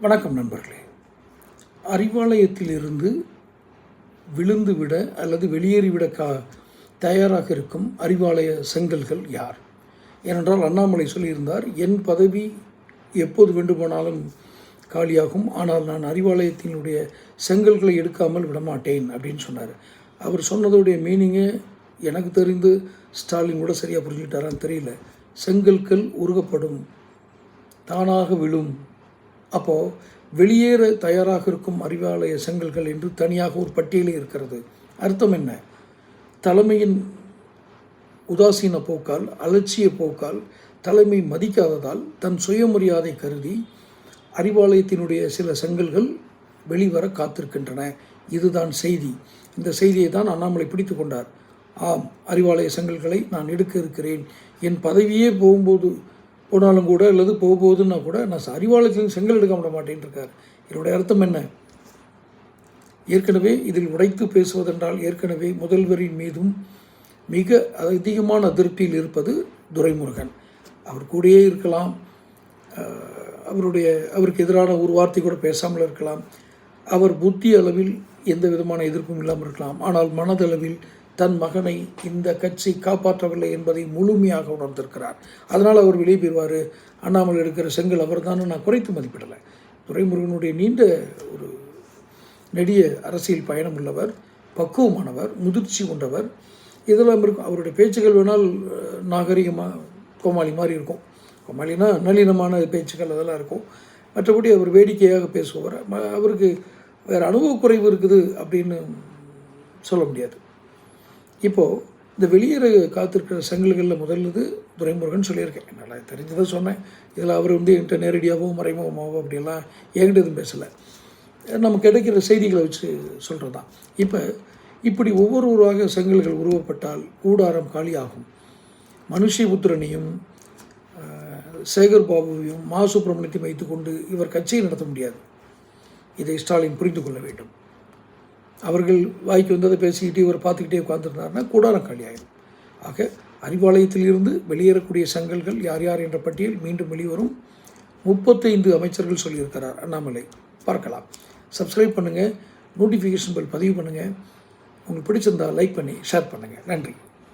வணக்கம் நண்பர்களே. அறிவாலயத்திலிருந்து விழுந்துவிட அல்லது வெளியேறிவிட கா தயாராக இருக்கும் அறிவாலய செங்கல்கள் யார்? ஏனென்றால் அண்ணாமலை சொல்லியிருந்தார் என் பதவி எப்போது வேண்டுமானாலும் காலியாகும் ஆனால் நான் அறிவாலயத்தினுடைய செங்கல்களை எடுக்காமல் விடமாட்டேன் அப்படின்னு சொன்னார். அவர் சொன்னதோடைய மீனிங்கே எனக்கு தெரிந்து ஸ்டாலின் கூட சரியாக புரிஞ்சுக்கிட்டாரான்னு தெரியல. செங்கல்கள் உருகப்படும் தானாக விழும் அப்போது வெளியேற தயாராக இருக்கும் அறிவாலய செங்கல்கள் என்று தனியாக ஒரு பட்டியலே இருக்கிறது. அர்த்தம் என்ன? தலைமையின் உதாசீன போக்கால் அலட்சிய போக்கால் தலைமை மதிக்காததால் தன் சுயமரியாதை கருதி அறிவாலயத்தினுடைய சில செங்கல்கள் வெளிவர காத்திருக்கின்றன. இதுதான் செய்தி. இந்த செய்தியை தான் அண்ணாமலை பிடித்து கொண்டார். ஆம் அறிவாலய செங்கல்களை நான் எடுக்க இருக்கிறேன். என் பதவியே போகும்போது போனாலும் கூட அல்லது போக போகுதுன்னா கூட நான் அறிவாளத்திலும் செங்கல் எடுக்க விட மாட்டேன்னு இருக்கார் இதனுடைய அர்த்தம் என்ன? ஏற்கனவே இதில் உடைத்து பேசுவதென்றால் ஏற்கனவே முதல்வரின் மீதும் மிக அதிகமான அதிருப்தியில் இருப்பது துரைமுருகன். அவர் கூடயே இருக்கலாம். அவருடைய அவருக்கு எதிரான ஒரு வார்த்தை கூட பேசாமல் இருக்கலாம். அவர் புத்தி அளவில் எந்த விதமான எதிர்ப்பும் இல்லாமல் இருக்கலாம். ஆனால் மனதளவில் தன் மகனை இந்த கட்சி காப்பாற்றவில்லை என்பதை முழுமையாக உணர்ந்திருக்கிறார். அதனால் அவர் வெளியே போயிடுவார். அண்ணாமலை எடுக்கிற செங்கல் அவர் நான் குறைத்து மதிப்பிடலை. துரைமுருகனுடைய நீண்ட ஒரு நெடிய அரசியல் பயணம் உள்ளவர் பக்குவமானவர் முதிர்ச்சி கொண்டவர். இதெல்லாம் இருக்கும். அவருடைய பேச்சுகள் வேணால் நாகரிகமாக கோமாளி மாதிரி இருக்கும். கோமாளினா நளினமான பேச்சுக்கள் அதெல்லாம் இருக்கும். மற்றபடி அவர் வேடிக்கையாக பேசுபவர். அவருக்கு வேறு அனுபவ குறைவு இருக்குது அப்படின்னு சொல்ல முடியாது. இப்போது இந்த வெளியேற காத்திருக்கிற சங்கல்களில் முதல்லது துரைமுருகன் சொல்லியிருக்கேன். என்னால் தெரிஞ்சதை சொன்னேன். இதில் அவர் வந்து என்கிட்ட நேரடியாகவோ மறைமுகமாகவோ அப்படியெல்லாம் என்கிட்ட எதுவும் பேசலை. நமக்கு கிடைக்கிற செய்திகளை வச்சு சொல்கிறது தான் இப்போ இப்படி ஒவ்வொருவராக செங்கல்கள் உருவப்பட்டால் கூடாரம் காலியாகும். மனுஷபுத்திரனையும் சேகர் பாபுவையும் மா சுப்பிரமணியத்தையும் வைத்துக்கொண்டு இவர் கட்சியை நடத்த முடியாது. இதை ஸ்டாலின் புரிந்து கொள்ள வேண்டும். அவர்கள் வாய்க்கு வந்ததை பேசிக்கிட்டே இவர் பார்த்துக்கிட்டே உட்காந்துருந்தாருன்னா கூடாரம் காலியாயிடும் ஆக அறிவாலயத்திலிருந்து வெளியேறக்கூடிய சங்கல்கள் யார் யார் என்ற பட்டியல் மீண்டும் வெளிவரும். முப்பத்தைந்து அமைச்சர்கள் சொல்லியிருக்கிறார் அண்ணாமலை. பார்க்கலாம். சப்ஸ்கிரைப் பண்ணுங்கள் நோட்டிஃபிகேஷன் பெல் பதிவு பண்ணுங்கள் உங்களுக்கு பிடிச்சிருந்தா லைக் பண்ணி ஷேர் பண்ணுங்கள் நன்றி.